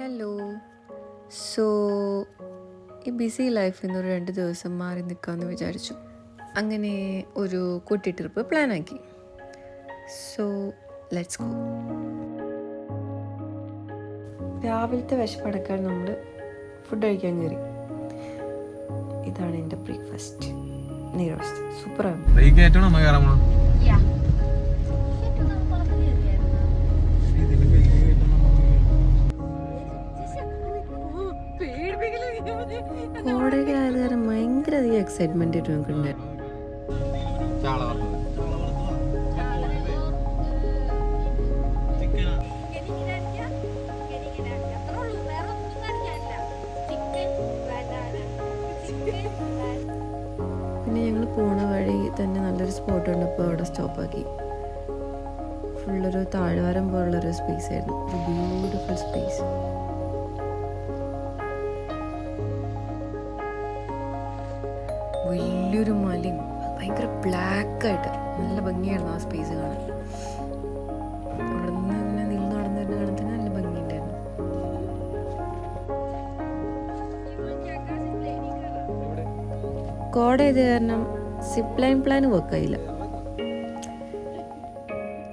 Hello so ഈ BC ലൈഫിൽ നിന്ന് ഒരു രണ്ട് ദിവസം മാറി നിൽക്കാമെന്ന് വിചാരിച്ചു. അങ്ങനെ ഒരു കുട്ടി ട്രിപ്പ് പ്ലാനാക്കി സോ ലെറ്റ്സ് ഗോ രാവിലത്തെ വിശപ്പടക്കാൻ നമ്മൾ ഫുഡ് കഴിക്കാൻ കയറി ഇതാണ് എന്റെ ബ്രേക്ക്ഫാസ്റ്റ് നെയ്റോസ്റ്റ് സൂപ്പറാണ് പിന്നെ ഞങ്ങൾ പോണ വഴി തന്നെ നല്ലൊരു സ്പോട്ട് കണ്ടപ്പോൾ അവിടെ സ്റ്റോപ്പാക്കി ഫുള്ളൊരു താഴ്വാരം പോലുള്ളൊരു സ്പേസ് ആയിരുന്നു. ബ്യൂട്ടിഫുൾ സ്പേസ് വലിയൊരു മലയും ഭയങ്കര ബ്ലാക്ക് ആയിട്ട്. നല്ല ഭംഗിയായിരുന്നു ആ സ്പേസ് കാണാൻ. അവിടെ ഇങ്ങനെ നിന്ന് നടന്നു തന്നെ നല്ല ഭംഗിയുണ്ടായിരുന്നു. കോട ഇത് കാരണം സിപ്പ് ലൈൻ പ്ലാൻ വർക്ക് ആയില്ല.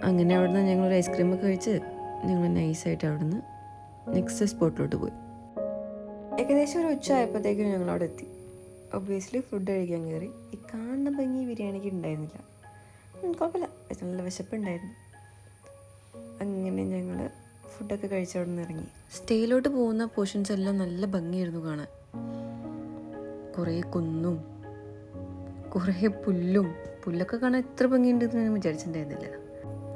അങ്ങനെ അവിടുന്ന് ഞങ്ങൾ ഒരു ഐസ്ക്രീം ഒക്കെ കഴിച്ച് ഞങ്ങൾ നൈസായിട്ട് അവിടുന്ന് നെക്സ്റ്റ് സ്പോട്ടിലോട്ട് പോയി. ഏകദേശം ഒരു ഉച്ച ആയപ്പോഴത്തേക്കും ഞങ്ങൾ അവിടെ എത്തി. ഒബ്വിയസ്ലി ഫുഡ് കഴിക്കാൻ കയറി. ഈ കാണുന്ന ഭംഗി ബിരിയാണിക്ക് ഉണ്ടായിരുന്നില്ല. കുഴപ്പമില്ല. നല്ല വിശപ്പുണ്ടായിരുന്നു. അങ്ങനെ ഞങ്ങൾ ഫുഡൊക്കെ കഴിച്ചവിടെ നിന്ന് ഇറങ്ങി. സ്റ്റേയിലോട്ട് പോകുന്ന പോർഷൻസ് എല്ലാം നല്ല ഭംഗിയായിരുന്നു കാണാൻ. കുറേ കുന്നും കുറേ പുല്ലും. പുല്ലൊക്കെ കാണാൻ എത്ര ഭംഗിയുണ്ടെന്ന് ഞാൻ വിചാരിച്ചിട്ടുണ്ടായിരുന്നില്ല.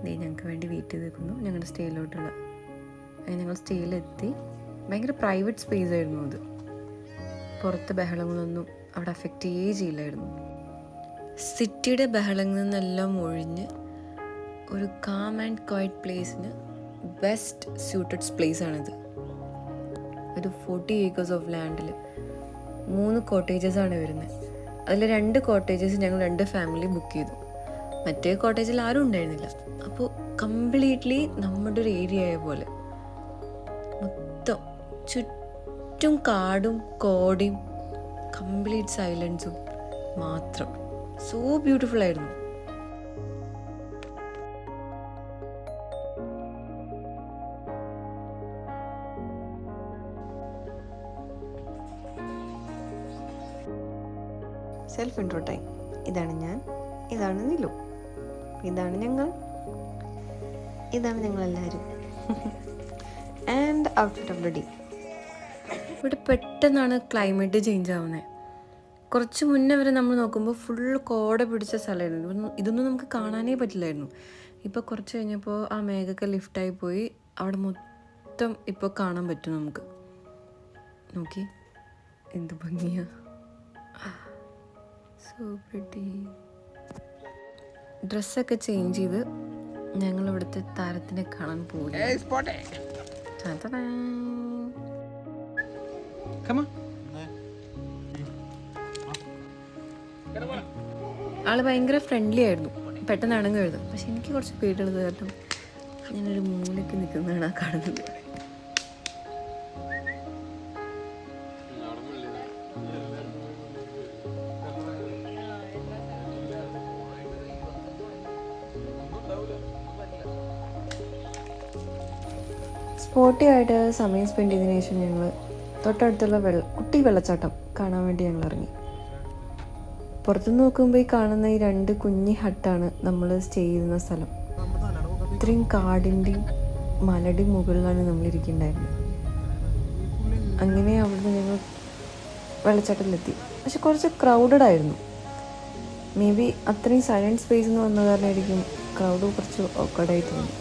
ദേ ഞങ്ങൾക്ക് വേണ്ടി വെയിറ്റ് ചെയ്ത് നിൽക്കുന്നു ഞങ്ങളുടെ സ്റ്റേയിലോട്ടുള്ള അങ്ങനെ ഞങ്ങൾ സ്റ്റേയിലെത്തി. ഭയങ്കര പ്രൈവറ്റ് സ്പേസ് ആയിരുന്നു അത്. പുറത്ത് ബഹളങ്ങളൊന്നും അവിടെ അഫക്റ്റ് ചെയ്യേ ചെയ്യില്ലായിരുന്നു. സിറ്റിയുടെ ബഹളങ്ങളിൽ നിന്നെല്ലാം ഒഴിഞ്ഞ് ഒരു കാം ആൻഡ് ക്വയറ്റ് പ്ലേസിന് ബെസ്റ്റ് സ്യൂട്ടഡ് പ്ലേസ് ആണിത്. ഒരു ഫോർട്ടി ഏക്കേഴ്സ് ഓഫ് ലാൻഡിൽ മൂന്ന് കോട്ടേജസ് ആണ് വരുന്നത് അതിൽ രണ്ട് കോട്ടേജസ് ഞങ്ങൾ രണ്ട് ഫാമിലി ബുക്ക് ചെയ്തു. മറ്റേ കോട്ടേജിൽ ആരും ഉണ്ടായിരുന്നില്ല. അപ്പോൾ കംപ്ലീറ്റ്ലി നമ്മുടെ ഒരു ഏരിയ ആയ പോലെ. മൊത്തം ചുറ്റും കാടും കോടയും കംപ്ലീറ്റ് സൈലൻസും മാത്രം. സോ ബ്യൂട്ടിഫുൾ ആയിരുന്നു. സെൽഫ് ഇൻട്രോ ടൈം ഇതാണ് ഞാൻ. ഇതാണ് നിലു. ഇതാണ് ഞങ്ങൾ. ഇതാണ് ഞങ്ങൾ എല്ലാവരും and out of the day ഇവിടെ പെട്ടെന്നാണ് ക്ലൈമറ്റ് ചേഞ്ച് ആവുന്നത് കുറച്ച് മുന്നേ വരെ നമ്മൾ നോക്കുമ്പോൾ ഫുൾ കോട പിടിച്ച സ്ഥലമായിരുന്നു. ഇതൊന്നും ഇതൊന്നും നമുക്ക് കാണാനേ പറ്റില്ലായിരുന്നു. ഇപ്പോൾ കുറച്ച് കഴിഞ്ഞപ്പോൾ ആ മേഘമൊക്കെ ലിഫ്റ്റായി പോയി. അവിടെ മൊത്തം ഇപ്പോൾ കാണാൻ പറ്റും നമുക്ക്. നോക്കി. എന്ത് ഭംഗിയാ. സോ പ്രിട്ടി ഡ്രസ്സൊക്കെ ചേഞ്ച് ചെയ്ത് ഞങ്ങൾ ഇവിടുത്തെ താരത്തിനെ കാണാൻ പോയി Come on. ആൾ ഭയങ്കര ഫ്രണ്ട്ലി ആയിരുന്നു. പെട്ടെന്ന് അടങ്ങരുത് പക്ഷെ എനിക്ക് കുറച്ച് പേടിയുള്ളത് കാരണം ഞാനൊരു മൂലയ്ക്ക് നിൽക്കുന്നതാണ് ആ കാണുന്നത്. സ്പോട്ടി ആയിട്ട് സമയം സ്പെൻഡ് ചെയ്തതിനു ശേഷം ഞങ്ങൾ തൊട്ടടുത്തുള്ള വെള്ള കുട്ടി വെള്ളച്ചാട്ടം കാണാൻ വേണ്ടി ഞങ്ങൾ ഇറങ്ങി. പുറത്തുനിന്ന് നോക്കുമ്പോൾ ഈ കാണുന്ന ഈ രണ്ട് കുഞ്ഞി ഹട്ടാണ് നമ്മൾ സ്റ്റേ ചെയ്യുന്ന സ്ഥലം. ഇത്രയും കാടിന്റെയും മലടി മുകളിലാണ് നമ്മൾ ഇരിക്കുന്നുണ്ടായിരുന്നത് അങ്ങനെ അവിടുന്ന് ഞങ്ങൾ വെള്ളച്ചാട്ടത്തിലെത്തി. പക്ഷെ കുറച്ച് ക്രൗഡഡ് ആയിരുന്നു. മേ ബി അത്രയും സൈലന്റ് സ്പേസ് എന്ന് വന്ന കാരണമായിരിക്കും ക്രൗഡ് കുറച്ച് ഓക്കേഡായിട്ടുണ്ട്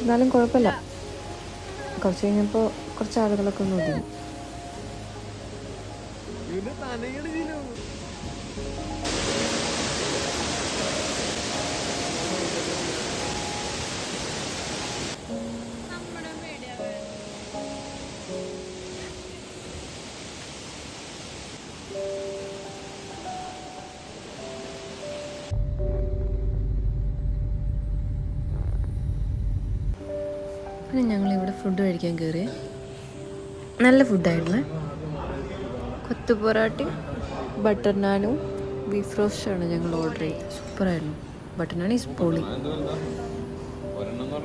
എന്നാലും കുഴപ്പമില്ല. കുറച്ച് കഴിഞ്ഞപ്പോൾ കുറച്ച് ആളുകളൊക്കെ ഒന്ന് ഒതുങ്ങി. പിന്നെ ഞങ്ങൾ ഇവിടെ ഫുഡ് കഴിക്കാൻ കയറി നല്ല ഫുഡായിരുന്നു കൊത്തു പൊറാട്ടയും ബട്ടർ നാനും ബീഫ് റോസ്റ്റാണ് ഞങ്ങൾ ഓർഡർ ചെയ്തത്. സൂപ്പറായിരുന്നു. ബട്ടർ നാൻ ഈസ് പൊളി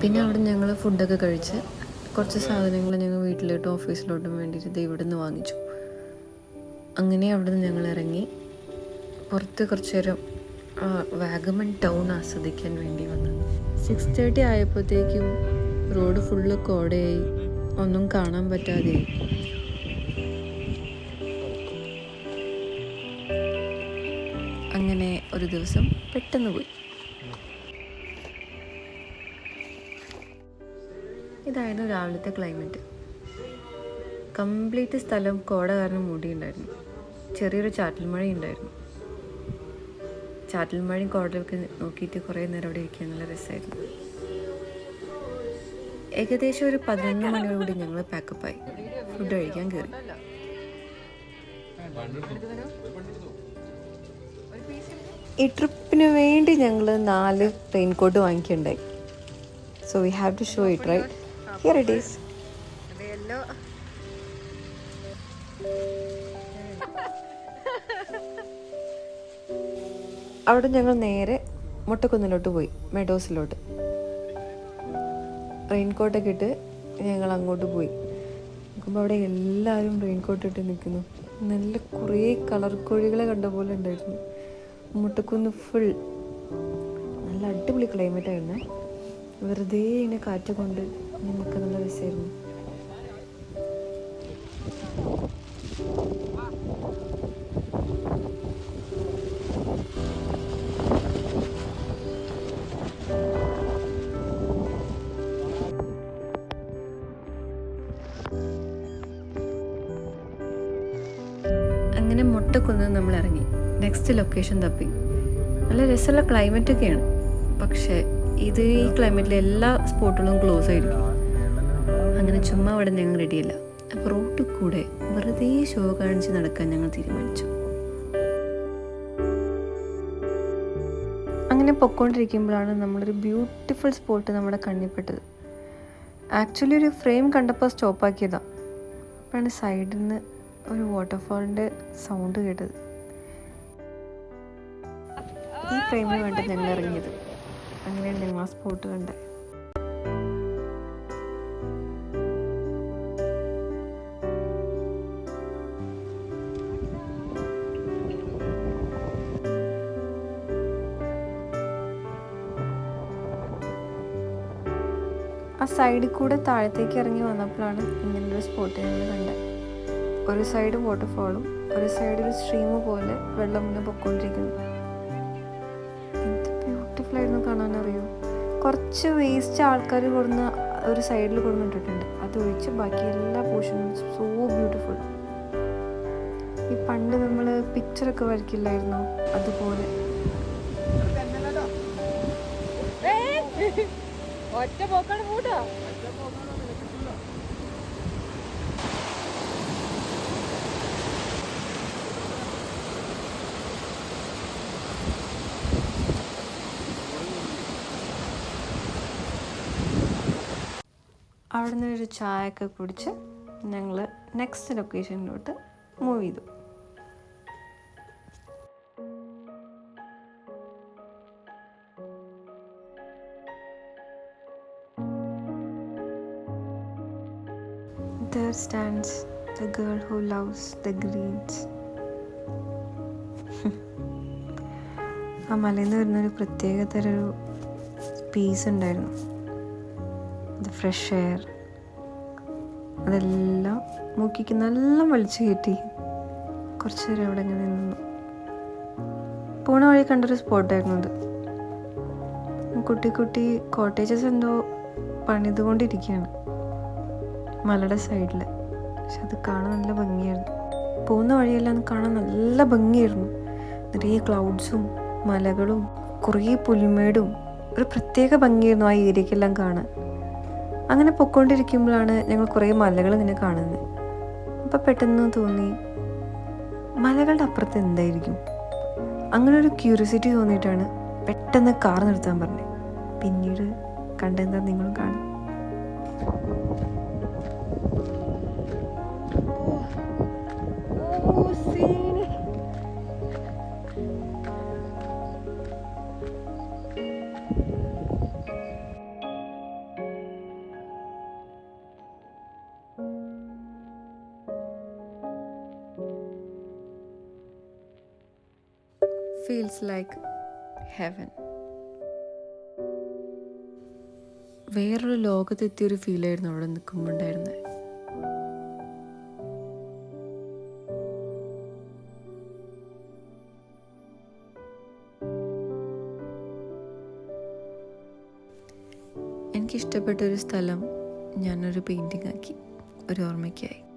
പിന്നെ അവിടെ ഞങ്ങൾ ഫുഡൊക്കെ കഴിച്ച് കുറച്ച് സാധനങ്ങൾ ഞങ്ങൾ വീട്ടിലോട്ടും ഓഫീസിലോട്ടും വേണ്ടിയിട്ട് ഇവിടെ നിന്ന് വാങ്ങിച്ചു. അങ്ങനെ അവിടെ നിന്ന് ഞങ്ങൾ ഇറങ്ങി. പുറത്ത് കുറച്ച് നേരം വാഗമൺ ടൗൺ ആസ്വദിക്കാൻ വേണ്ടി വന്നു. സിക്സ് തേർട്ടി ആയപ്പോഴത്തേക്കും റോഡ് ഫുള്ള് കോടയായി ഒന്നും കാണാൻ പറ്റാതെയായി. ഒരു ദിവസം പെട്ടെന്ന് പോയി. ഇതായിരുന്നു രാവിലത്തെ ക്ലൈമറ്റ്. കംപ്ലീറ്റ് സ്ഥലം കോട കാരണം മൂടിയുണ്ടായിരുന്നു ചെറിയൊരു ചാറ്റൽ മഴ ഉണ്ടായിരുന്നു ചാറ്റൽ മഴയും കോടയൊക്കെ നോക്കിയിട്ട് കുറേ നേരം അവിടെ ഇരിക്കാൻ നല്ല രസമായിരുന്നു. ഏകദേശം ഒരു പതിനൊന്ന് മണിയോടുകൂടി ഞങ്ങൾ പാക്കപ്പായി ഫുഡ് കഴിക്കാൻ കയറി ഈ ട്രിപ്പിന് വേണ്ടി ഞങ്ങൾ നാല് raincoat വാങ്ങിക്കണ്ടായി so we have to show it right here it is അവിടെ ഞങ്ങൾ നേരെ മുട്ടക്കുന്നിലോട്ട് പോയി മെഡോസിലോട്ട് റെയിൻകോട്ടൊക്കെ ഇട്ട് ഞങ്ങൾ അങ്ങോട്ട് പോയി. നോക്കുമ്പോൾ അവിടെ എല്ലാവരും റെയിൻകോട്ട് ഇട്ട് നിൽക്കുന്നു. നല്ല കുറേ കളർ കോഴികളെ കണ്ട പോലെ ഉണ്ടായിരുന്നു. മുട്ടക്കുന്ന് ഫുൾ നല്ല അടിപൊളി ക്ലൈമറ്റ് ആയിരുന്നു. വെറുതെ ഇങ്ങനെ കാറ്റ് കൊണ്ട് നമുക്ക് നല്ല രസമായിരുന്നു അങ്ങനെ മുട്ടക്കുന്ന് നമ്മൾ ഇറങ്ങി. നെക്സ്റ്റ് ലൊക്കേഷൻ തപ്പി. നല്ല രസമുള്ള ക്ലൈമറ്റ് ഒക്കെയാണ്. പക്ഷേ ഇത് ഈ ക്ലൈമറ്റിൽ എല്ലാ സ്പോട്ടുകളും ക്ലോസ് ആയിരിക്കും. അങ്ങനെ ചുമ്മാ അവിടെ ഞങ്ങൾ റെഡിയല്ല അപ്പോൾ റോട്ടിൽ കൂടെ വെറുതെ ഷോ കാണിച്ച് നടക്കാൻ ഞങ്ങൾ തീരുമാനിച്ചു. അങ്ങനെ പൊക്കോണ്ടിരിക്കുമ്പോഴാണ് നമ്മളൊരു ബ്യൂട്ടിഫുൾ സ്പോട്ട് നമ്മുടെ കണ്ണിൽപ്പെട്ടത്. ആക്ച്വലി ഒരു ഫ്രെയിം കണ്ടപ്പോൾ സ്റ്റോപ്പാക്കിയതാണ് അപ്പോഴാണ് സൈഡിൽ നിന്ന് ഒരു വാട്ടർഫാളിന്റെ സൗണ്ട് കേട്ടത്. ഫ്രെയിമിന് വേണ്ടി തന്നെ ഇറങ്ങിയത് അങ്ങനെയാണ് ഞങ്ങൾ ആ സ്പോട്ട് കണ്ടത്. ആ സൈഡിൽ കൂടെ താഴത്തേക്ക് ഇറങ്ങി വന്നപ്പോഴാണ് ഇങ്ങനൊരു സ്പോട്ട് ഞങ്ങൾ കണ്ടത്. ഒരു സൈഡ് വാട്ടർഫോളും ഒരു സൈഡ് ഒരു സ്ട്രീം പോലെ വെള്ളം ഇങ്ങനെ പൊക്കോണ്ടിരിക്കുന്നു കുറച്ച് വേസ്റ്റ് ആൾക്കാർ കൊടുന്ന ഒരു സൈഡിൽ കൊടുന്നിട്ടിട്ടുണ്ട് അതൊഴിച്ച് ബാക്കി എല്ലാ പോർഷനും സോ ബ്യൂട്ടിഫുൾ ഈ പണ്ട് നമ്മൾ പിക്ചറൊക്കെ വരയ്ക്കില്ലായിരുന്നു? അതുപോലെ. ഒറ്റ പോക്കാണ് കൂട്ടാ അവിടെ നിന്ന് ഒരു ചായ ഒക്കെ കുടിച്ച് ഞങ്ങൾ നെക്സ്റ്റ് ലൊക്കേഷനിലോട്ട് മൂവ് ചെയ്തു There stands the girl who loves the greens. ആ മലയിൽ നിന്ന് വരുന്നൊരു പ്രത്യേക തരം ഒരു പീസ് ഉണ്ടായിരുന്നു ഇത് ഫ്രഷ് എയർ അതെല്ലാം മൂക്കിക്ക് നല്ല വലിച്ചു കയറ്റി കുറച്ച് നേരം അവിടെ ഇങ്ങനെ നിന്നു. പോണ വഴി കണ്ടൊരു സ്പോട്ടായിരുന്നു അത്. കുട്ടി കുട്ടി കോട്ടേജസ് എന്തോ പണിതുകൊണ്ടിരിക്കുകയാണ്. മലയുടെ സൈഡിൽ പക്ഷെ അത് കാണാൻ നല്ല ഭംഗിയായിരുന്നു. പോകുന്ന വഴിയെല്ലാം കാണാൻ നല്ല ഭംഗിയായിരുന്നു. നിറയെ ക്ലൗഡ്സും മലകളും കുറേ പുൽമേടും. ഒരു പ്രത്യേക ഭംഗിയായിരുന്നു ആ ഏരിയക്കെല്ലാം കാണാൻ. അങ്ങനെ പൊക്കോണ്ടിരിക്കുമ്പോഴാണ് ഞങ്ങൾ കുറേ മലകൾ ഇങ്ങനെ കാണുന്നത്. അപ്പോൾ പെട്ടെന്ന് തോന്നി മലകളുടെ അപ്പുറത്ത് എന്തായിരിക്കും? അങ്ങനെ ഒരു ക്യൂരിയോസിറ്റി തോന്നിയിട്ടാണ് പെട്ടെന്ന് കാർ നിർത്താൻ പറഞ്ഞത്. പിന്നീട് കണ്ടെന്താ നിങ്ങളും കാണും ഫീൽസ് ലൈക്ക് ഹെവൻ വേറൊരു ഫീൽ ആയിരുന്നു അവിടെ നിൽക്കുമ്പോൾ ഉണ്ടായിരുന്നത് എനിക്കിഷ്ടപ്പെട്ട ഒരു സ്ഥലം ഞാനൊരു പെയിന്റിങ് ആക്കി ഒരു ഓർമ്മയ്ക്കായി.